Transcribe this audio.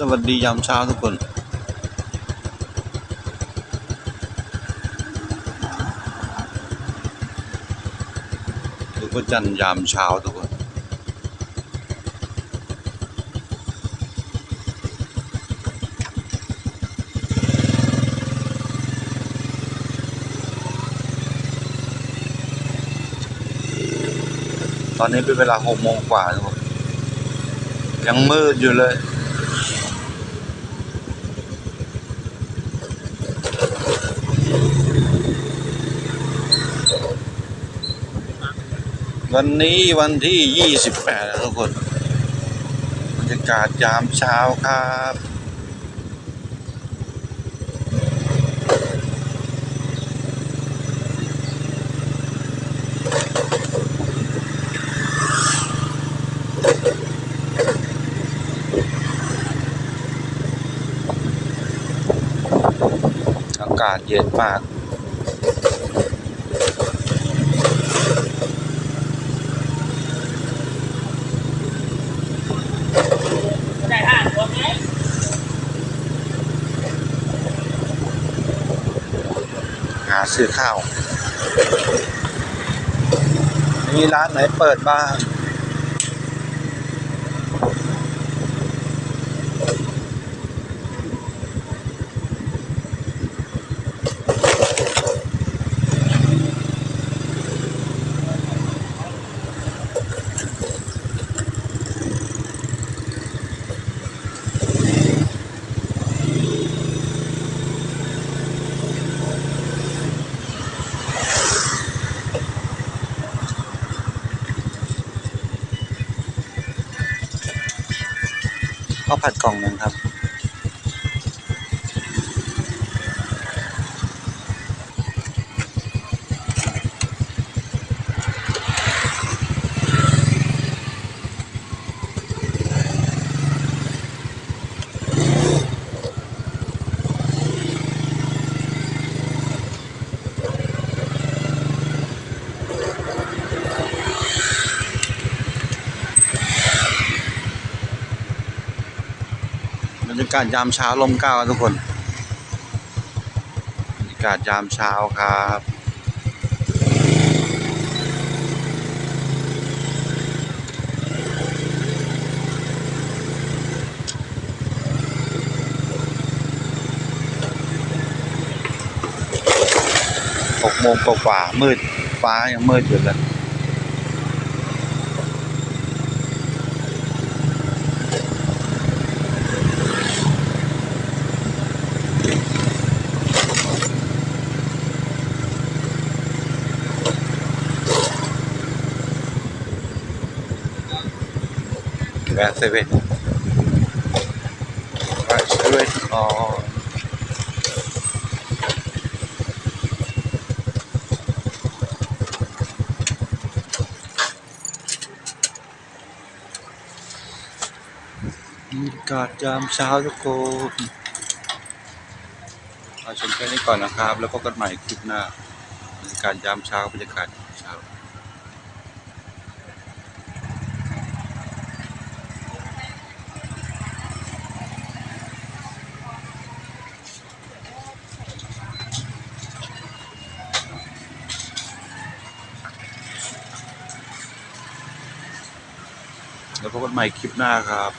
สวัสดียามเช้าทุกคนดูพระจันยามเช้าทุกคนตอนนี้เป็นเวลาหกโมงกว่าทุกคนยังมืดอยู่เลย วันนี้วันที่ 28แล้วทุกคน บรรยากาศยามเช้าครับากาศเย็นมากได้ห้าตัวไหมหาซื้อข้าว มีร้านไหนเปิดบ้าง ข้าวผัดกล่องหนึ่งครับ รรยากาศยามเช้าลมก้าครับทุกคนบรรยากาศยามเช้าครับหกโมงกว่ามืดฟ้ายังมืดอยู่เลย แวะเซเว่นแวะเซเว่นอ๋อบรรยากาศยามเช้าทุกคนเอาชมแค่นี้ก่อนนะครับ แล้วพบกันใหม่คลิปหน้าบรรยากาศยามเช้าบรรยากาศเช้า แล้วพบกันใหม่คลิปหน้าครับ